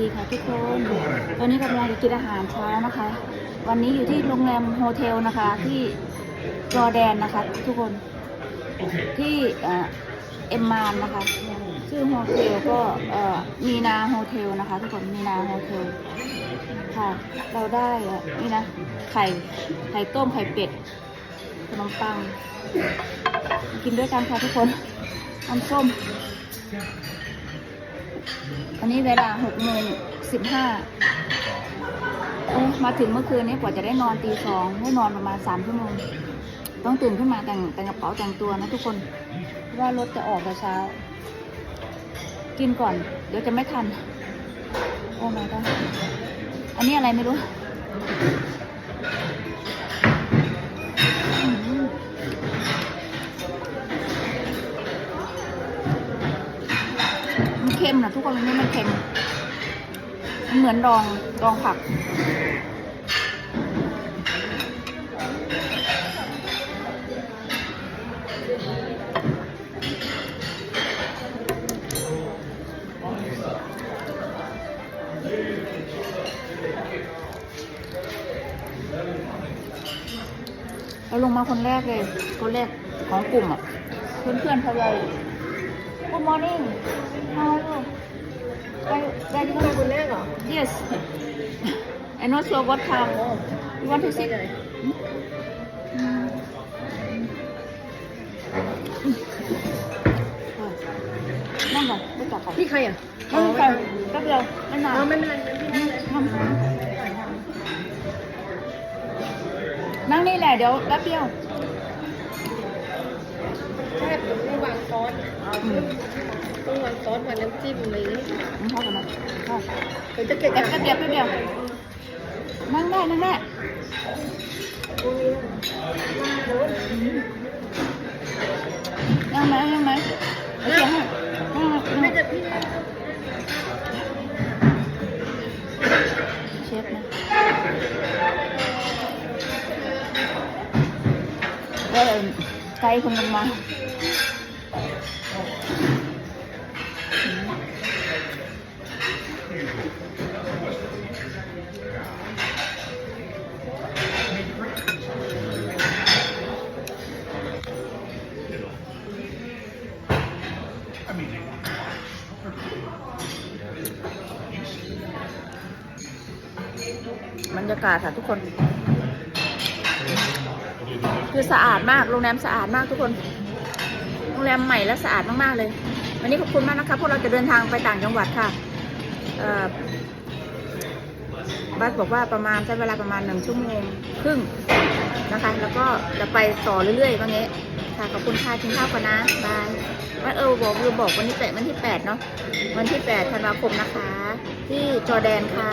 ดีค่ะทุกคนตอนนี้กำลังจะกินอาหารเช้านะคะ วันนี้อยู่ที่โรงแรมโฮเทลนะคะ ที่จอแดนนะคะ ทุกคนที่เอ็มมานนะคะชื่อโฮเทลก็เอ่อมีนาโฮเทลนะคะ ทุกคนมีนาโฮเทลค่ะ เราได้อ่อนี่นะไข่ไข่ต้มไข่เป็ดขนมปัง กินด้วยกันค่ะทุกคนน้ำส้มันนี้เวลาหกโมงสิบห้ามาถึงเมื่อคืนนี้กว่าจะได้นอนตีสองได้นอนประมาณสามชั่วโมง ต้องตื่นขึ้นมาแต่งแต่งกระเป๋าแต่งตัวนะทุกคนว่ารถจะออกแต่เช้า กินก่อน เดี๋ยวจะไม่ทัน โอ้ my god อันนี้อะไรไม่รู้ เค็มนะทุกคนนนี้มันเค็มมันเหมือนดองดองผัก เราลงมาคนแรกเลย คนแรกของกลุ่มอะ เพื่อนเพื่อนๆเขาเลย Good morning how are you Where where you มาคนแรกเหรอ Yes I'm not sure what time you want to sit เลยนั่งก่อนไม่จับก่อนพี่ใครอะไม่เป็นไรแป๊บเดียวไม่นานอ๋อไม่เป็นไรงั้นพี่นั่งเลยนั่งนี่แหละเดี๋ยวแป๊บเดียว แค่ต้องวางซอสอืมต้องวาง ซอสวางน้ำจิ้มอะไรอย่างงี้มึงเข้ากันนะเข้าเดี๋ยวจะเก็บแป๊บเดียวแป๊บเดียวนั่งได้นั่งได้นั่งไหมนั่งไหมโอเคให้นั่งไหมนั่งไหมไม่จะพี่เชฟนะเออไกลคนลงมา บรรยากาศค่ะทุกคน คือสะอาดมากโรงแรมสะอาดมากทุกคนโรงแรมใหม่และสะอาดมากๆเลย วันนี้ขอบคุณมากนะคะพวกเราจะเดินทางไปต่างจังหวัดค่ะบัสบอกว่าประมาณใช้เวลาประมาณหนึ่งชั่วโมงครึ่งนะคะ แล้วก็จะไปต่อเรื่อยๆว่างี้ค่ะขอบคุณค่ะกินข้าวกันนะบายว่าเออบอกลืมบอกวันที่แปดวันที่แปดเนาะวันที่แปดธันวาคมนะคะ ที่จอร์แดนค่ะ